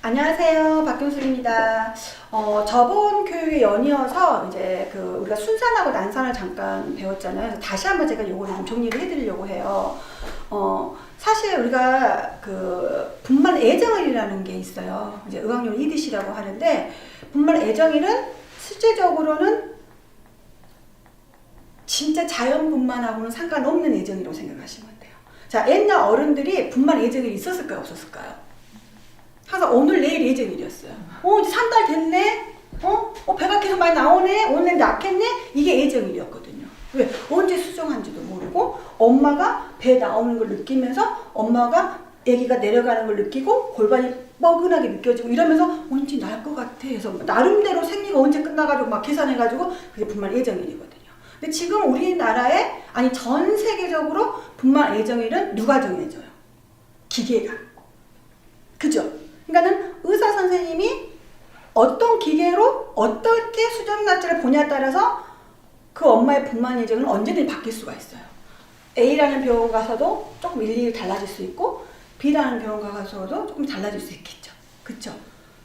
안녕하세요. 박경숙입니다. 어, 저번 교육에 연이어서 이제 그 우리가 순산하고 난산을 잠깐 배웠잖아요. 다시 한번 제가 요거를 좀 정리를 해드리려고 해요. 어, 사실 우리가 그 분말 애정일이라는 게 있어요. 이제 의학용 이드시라고 하는데 분말 애정일은 실제적으로는 진짜 자연 분만하고는 상관없는 애정이라고 생각하시면 돼요. 자, 옛날 어른들이 분말 애정이 있었을까요? 없었을까요? 항상 오늘 내일 예정일이었어요. 어 이제 한달 됐네. 어? 어 배가 계속 많이 나오네. 오늘 낳겠네. 이게 예정일이었거든요. 왜? 언제 수정한지도 모르고 엄마가 배 나오는 걸 느끼면서 엄마가 아기가 내려가는 걸 느끼고 골반이 뻐근하게 느껴지고 이러면서 언제 날 것 같아 해서 나름대로 생리가 언제 끝나가지고 막 계산해가지고 그게 분말 예정일이거든요. 근데 지금 우리나라에 아니 전 세계적으로 분말 예정일은 누가 정해줘요? 기계가. 그죠? 그러니까는 의사 선생님이 어떤 기계로 어떻게 수정 날짜를 보냐에 따라서 그 엄마의 분만 예정은 언제든지 바뀔 수가 있어요. A라는 병원 가서도 조금 일일이 달라질 수 있고 B라는 병원 가서도 조금 달라질 수 있겠죠. 그렇죠?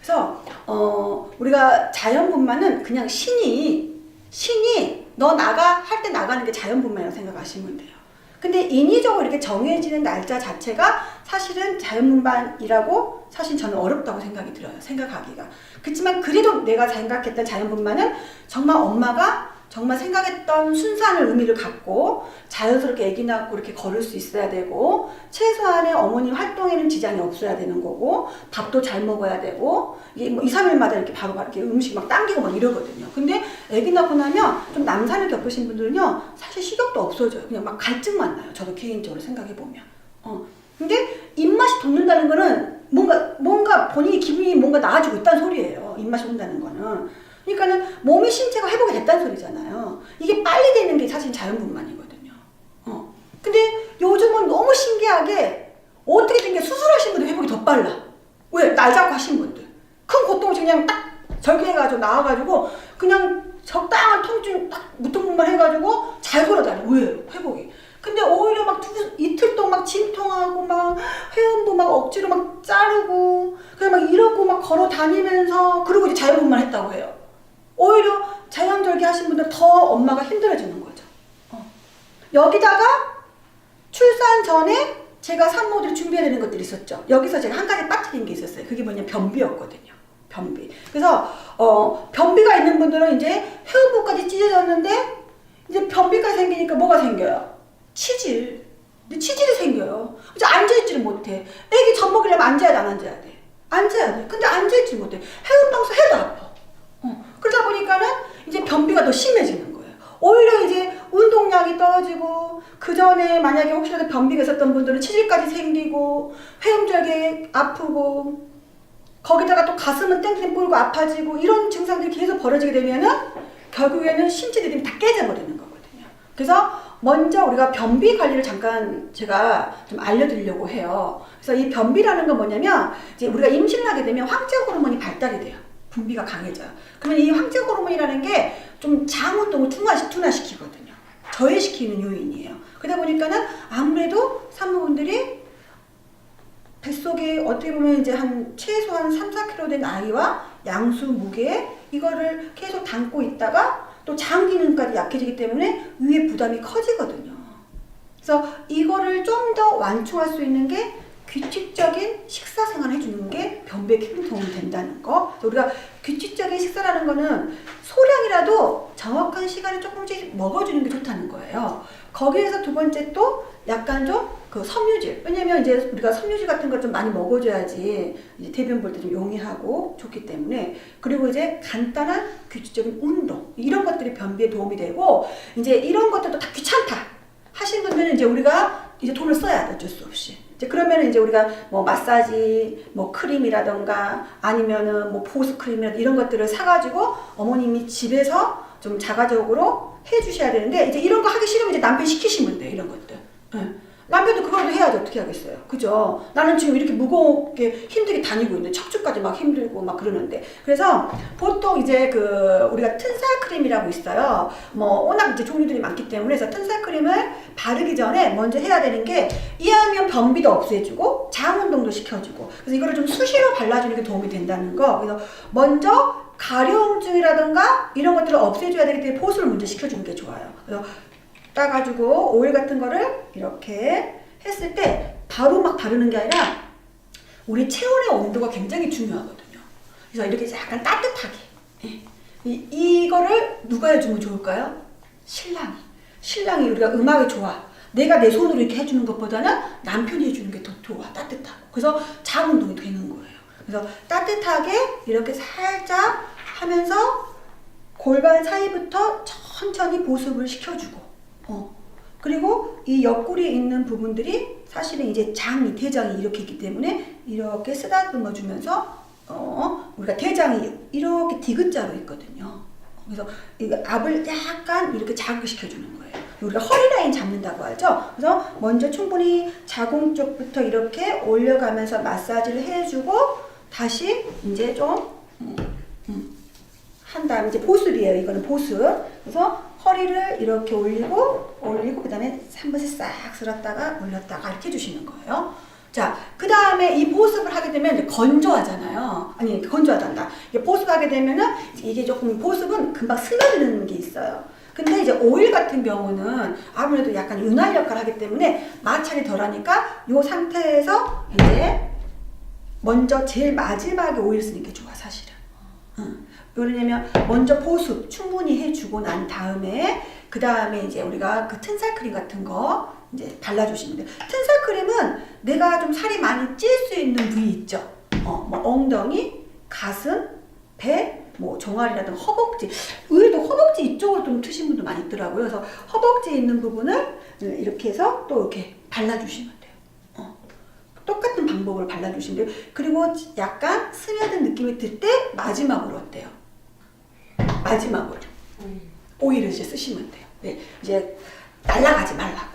그래서 어, 우리가 자연 분만은 그냥 신이 신이 너 나가 할 때 나가는 게 자연 분만이라고 생각하시면 돼요. 근데 인위적으로 이렇게 정해지는 날짜 자체가 사실은 자연분만이라고 사실 저는 어렵다고 생각이 들어요. 생각하기가. 그렇지만 그래도 내가 생각했던 자연분만은 정말 엄마가 정말 생각했던 순산을 의미를 갖고 자연스럽게 아기 낳고 이렇게 걸을 수 있어야 되고 최소한의 어머니 활동에는 지장이 없어야 되는 거고 밥도 잘 먹어야 되고 이게 뭐 2, 3일마다 이렇게 바로 이렇게 음식 막 당기고 막 이러거든요. 근데 아기 낳고 나면 좀 남산을 겪으신 분들은요 사실 식욕도 없어져요. 그냥 막 갈증만 나요. 저도 개인적으로 생각해 보면. 어. 근데 입맛이 돋는다는 거는 뭔가 뭔가 본인이 기분이 뭔가 나아지고 있다는 소리예요. 입맛이 온다는 거는. 그러니까는 몸의 신체가 회복이 됐다는 소리잖아요. 이게 빨리 되는 게 사실 자연분만이거든요. 어. 근데 요즘은 너무 신기하게 어떻게 된 게 수술하신 분들 회복이 더 빨라. 왜? 날 잡고 하신 분들. 큰 고통 없이 그냥 딱 절개해가지고 나와가지고 그냥 적당한 통증 딱 무통분만 해가지고 잘 걸어다녀. 왜? 회복이. 근데 오히려 막 두, 이틀 동안 막 진통하고 막 회음도 막 억지로 막 자르고 그냥 막 이러고 막 걸어 다니면서 그리고 이제 자연분만 했다고 해요. 오히려 자연절개 하신 분들 더 엄마가 힘들어지는 거죠. 어. 여기다가 출산 전에 제가 산모들 준비해야 되는 것들이 있었죠. 여기서 제가 한 가지 빠뜨린 게 있었어요. 그게 뭐냐 변비였거든요. 변비. 그래서 어, 변비가 있는 분들은 이제 회음부까지 찢어졌는데 이제 변비가 생기니까 뭐가 생겨요? 치질. 근데 치질이 생겨요. 이제 앉아있지를 못해. 애기 젖 먹이려면 앉아야 돼, 안 앉아야 돼? 앉아야 돼. 근데 앉아있지 못해. 해운방수 해도 아파. 어. 그러다 보니까는 이제 변비가 더 심해지는 거예요. 오히려 이제 운동량이 떨어지고 그 전에 만약에 혹시라도 변비가 있었던 분들은 치질까지 생기고 회음절개 아프고 거기다가 또 가슴은 땡땡 불고 아파지고 이런 증상들이 계속 벌어지게 되면은 결국에는 신체들이 다 깨져버리는 거거든요. 그래서 먼저 우리가 변비 관리를 잠깐 제가 좀 알려드리려고 해요. 그래서 이 변비라는 건 뭐냐면 이제 우리가 임신을 하게 되면 황제 호르몬이 발달이 돼요. 분비가 강해져요. 그러면 이 황제 호르몬이라는 게 좀 장 운동을 둔화시, 둔화시키거든요. 저해시키는 요인이에요. 그러다 보니까는 아무래도 산모분들이 뱃속에 어떻게 보면 이제 한 최소한 3, 4kg 된 아이와 양수 무게 이거를 계속 담고 있다가 또 장 기능까지 약해지기 때문에 위에 부담이 커지거든요. 그래서 이거를 좀 더 완충할 수 있는 게 규칙적인 식사 생활 해주는 게 변비에 큰 도움이 된다는 거. 우리가 규칙적인 식사라는 거는 소량이라도 정확한 시간에 조금씩 먹어주는 게 좋다는 거예요. 거기에서 두 번째 또 약간 좀 그 섬유질. 왜냐면 이제 우리가 섬유질 같은 걸 좀 많이 먹어줘야지 대변 볼 때 좀 용이하고 좋기 때문에 그리고 이제 간단한 규칙적인 운동 이런 것들이 변비에 도움이 되고 이제 이런 것들도 다 귀찮다 하신 분들은 이제 우리가 이제 돈을 써야 돼 어쩔 수 없이. 이제 그러면 이제 우리가 뭐 마사지, 뭐 크림이라던가 아니면은 뭐 보습 크림이라든가 이런 것들을 사가지고 어머님이 집에서 좀 자가적으로 해주셔야 되는데 이제 이런 거 하기 싫으면 이제 남편 시키시면 돼요 이런 것들. 예. 남편도 그거라도 해야지 어떻게 하겠어요. 그죠? 나는 지금 이렇게 무겁게 힘들게 다니고 있는데 척추까지 막 힘들고 막 그러는데 그래서 보통 이제 그 우리가 튼살 크림이라고 있어요. 뭐 워낙 이제 종류들이 많기 때문에 그래서 튼살 크림을 바르기 전에 먼저 해야 되는 게 이하면 변비도 없애주고 장 운동도 시켜주고 그래서 이거를 좀 수시로 발라주는 게 도움이 된다는 거. 그래서 먼저 가려움증이라든가 이런 것들을 없애줘야 되기 때문에 보습을 먼저 시켜주는 게 좋아요. 그래서 따가지고 오일 같은 거를 이렇게 했을 때 바로 막 바르는 게 아니라 우리 체온의 온도가 굉장히 중요하거든요. 그래서 이렇게 약간 따뜻하게 예. 이, 이거를 누가 해주면 좋을까요? 신랑이. 신랑이 우리가 음악이 좋아. 내가 내 손으로 이렇게 해주는 것보다는 남편이 해주는 게 더 좋아. 따뜻하고. 그래서 장 운동이 되는 거예요. 그래서 따뜻하게 이렇게 살짝 하면서 골반 사이부터 천천히 보습을 시켜주고, 어. 그리고 이 옆구리에 있는 부분들이 사실은 이제 장이, 대장이 이렇게 있기 때문에 이렇게 쓰다듬어 주면서, 어, 우리가 대장이 이렇게 디귿자로 있거든요. 그래서 이거 압을 약간 이렇게 자극시켜 주는 거예요. 우리가 허리 라인 잡는다고 하죠. 그래서 먼저 충분히 자궁 쪽부터 이렇게 올려가면서 마사지를 해주고 다시 이제 좀 음, 음, 한 다음 이제 보습이에요. 이거는 보습. 그래서 허리를 이렇게 올리고 올리고 그 다음에 한 번씩 싹 쓸었다가 올렸다가 이렇게 해주시는 거예요. 자, 그 다음에 이 보습을 하게 되면 건조하잖아요. 아니, 건조하단다. 보습하게 되면은 이게 조금 보습은 금방 스며드는 게 있어요. 근데 이제 오일 같은 경우는 아무래도 약간 윤활 역할을 하기 때문에 마찰이 덜하니까 이 상태에서 이제 먼저 제일 마지막에 오일 쓰는 게 좋아, 사실은. 응. 왜냐면 먼저 보습 충분히 해주고 난 다음에 그 다음에 이제 우리가 그 튼살 크림 같은 거 이제 발라주시면 돼요. 튼살 크림은 내가 좀 살이 많이 찔 수 있는 부위 있죠. 어, 뭐 엉덩이, 가슴, 배, 뭐 종아리라든가 허벅지. 의외로 허벅지 이쪽으로 좀 트신 분도 많이 있더라고요. 그래서 허벅지에 있는 부분을 이렇게 해서 또 이렇게 발라주시면 돼요. 어. 똑같은 방법으로 발라주시면 돼요. 그리고 약간 스며든 느낌이 들 때 마지막으로 어때요? 마지막으로 오일을 이제 쓰시면 돼요. 네, 이제 날라가지 말라고.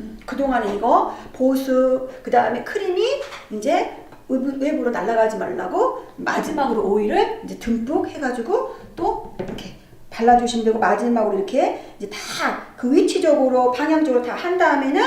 음, 그동안에 이거 보습, 그 다음에 크림이 이제 외부- 외부로 날아가지 말라고 마지막으로 오일을 이제 듬뿍 해가지고 또 이렇게 발라주시면 되고 마지막으로 이렇게 이제 다 그 위치적으로 방향적으로 다 한 다음에는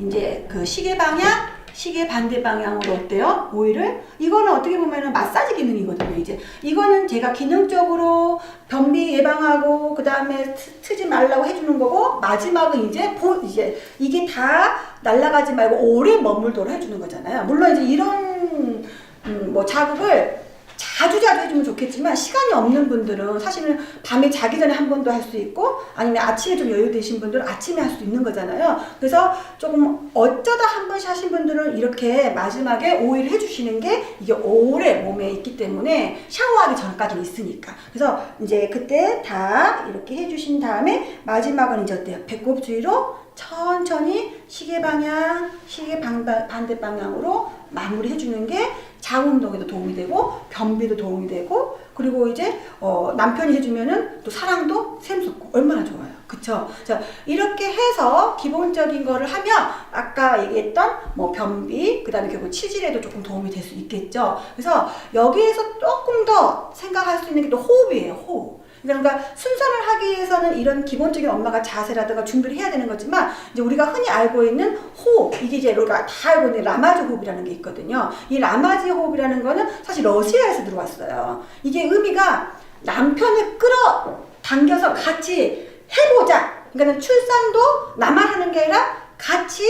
이제 그 시계 방향 시계 반대 방향으로 어때요? 오일을 이거는 어떻게 보면은 마사지 기능이거든요. 이제 이거는 제가 기능적으로 변비 예방하고 그 다음에 트지 말라고 해주는 거고 마지막은 이제 보 이제 이게 다 날아가지 말고 오래 머물도록 해주는 거잖아요. 물론 이제 이런 음, 뭐 자극을 자주 자주 해주면 좋겠지만 시간이 없는 분들은 사실은 밤에 자기 전에 한 번도 할 수 있고 아니면 아침에 좀 여유 되신 분들은 아침에 할 수 있는 거잖아요. 그래서 조금 어쩌다 한 번씩 하신 분들은 이렇게 마지막에 오일 해주시는 게 이게 오래 몸에 있기 때문에 샤워하기 전까지는 있으니까. 그래서 이제 그때 다 이렇게 해주신 다음에 마지막은 이제 어때요? 배꼽 주위로 천천히 시계 방향, 시계 반대, 반대 방향으로 마무리 해주는 게 장 운동에도 도움이 되고 변비도 도움이 되고 그리고 이제 어, 남편이 해주면은 또 사랑도 샘솟고 얼마나 좋아요. 그쵸? 자, 이렇게 해서 기본적인 거를 하면 아까 얘기했던 뭐 변비, 그 다음에 결국 치질에도 조금 도움이 될 수 있겠죠. 그래서 여기에서 조금 더 생각할 수 있는 게 또 호흡이에요, 호흡. 그러니까 순산을 하기 위해서는 이런 기본적인 엄마가 자세라든가 준비를 해야 되는 거지만 이제 우리가 흔히 알고 있는 호흡 이게 이제 우리가 다 알고 있는 라마즈 호흡이라는 게 있거든요. 이 라마즈 호흡이라는 거는 사실 러시아에서 들어왔어요. 이게 의미가 남편을 끌어 당겨서 같이 해보자. 그러니까 출산도 나만 하는 게 아니라 같이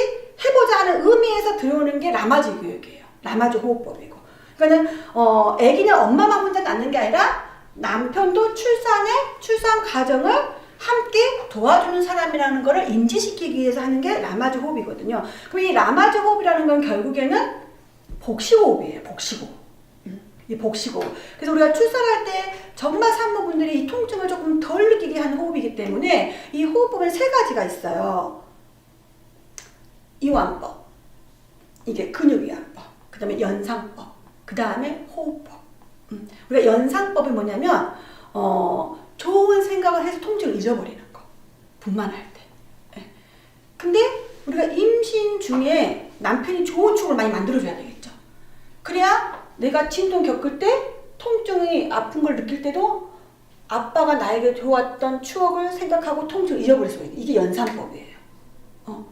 해보자 하는 의미에서 들어오는 게 라마즈 교육이에요. 라마즈 호흡법이고. 그러니까는 어 아기는 엄마만 혼자 낳는 게 아니라 남편도 출산에 출산 과정을 함께 도와주는 사람이라는 것을 인지시키기 위해서 하는 게 라마즈 호흡이거든요. 그럼 이 라마즈 호흡이라는 건 결국에는 복식호흡이에요. 복식호흡. 음, 이 복식호흡. 그래서 우리가 출산할 때 정말 산모분들이 이 통증을 조금 덜 느끼게 하는 호흡이기 때문에 이 호흡법은 세 가지가 있어요. 이완법. 이게 근육이완법. 그 다음에 연상법. 그 다음에 호흡법. 음, 우리가 연상법이 뭐냐면 어, 좋은 생각을 해서 통증을 잊어버리는 거. 분만할 때. 예. 근데 우리가 임신 중에 남편이 좋은 추억을 많이 만들어줘야 되겠죠. 그래야 내가 진통 겪을 때 통증이 아픈 걸 느낄 때도 아빠가 나에게 좋았던 추억을 생각하고 통증을 잊어버릴 수가 있어요. 이게 연산법이에요. 어.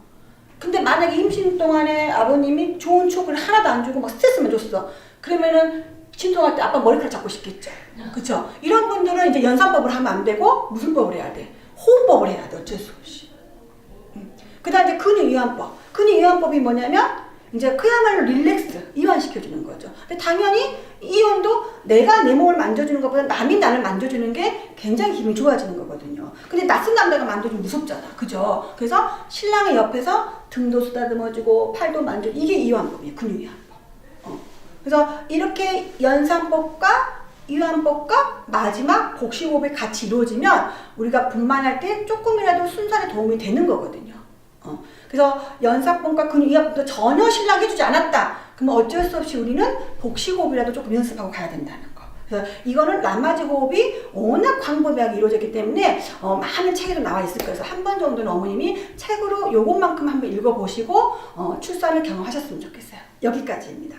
근데 만약에 임신 동안에 아버님이 좋은 추억을 하나도 안 주고 막 스트레스만 줬어. 그러면은 진통할 때 아빠 머리카락 잡고 싶겠죠. 그쵸? 이런 분들은 이제 연산법을 하면 안 되고 무슨 법을 해야 돼? 호흡법을 해야 돼. 어쩔 수 없이. 그 다음 이제 근육 이완법. 근육 이완법이 뭐냐면 이제 그야말로 릴렉스, 이완시켜주는 거죠. 근데 당연히 이완도 내가 내 몸을 만져주는 것보다 남이 나를 만져주는 게 굉장히 기분이 좋아지는 거거든요. 근데 낯선 남자가 만져주면 무섭잖아. 그죠? 그래서 신랑의 옆에서 등도 쓰다듬어주고 팔도 만져주고 이게 이완법이에요. 근육 이완법. 어. 그래서 이렇게 연산법과 이완법과 마지막 복식호흡이 같이 이루어지면 우리가 분만할 때 조금이라도 순산에 도움이 되는 거거든요. 어. 그래서 연산법과 근육 이완법도 전혀 신랑 해주지 않았다. 그러면 어쩔 수 없이 우리는 복식호흡이라도 조금 연습하고 가야 된다는 거. 그래서 이거는 라마지 호흡이 워낙 광범위하게 이루어졌기 때문에 어, 많은 책에도 나와 있을 거예요. 그래서 한 번 정도는 어머님이 책으로 요것만큼 한번 읽어보시고 어, 출산을 경험하셨으면 좋겠어요. 여기까지입니다.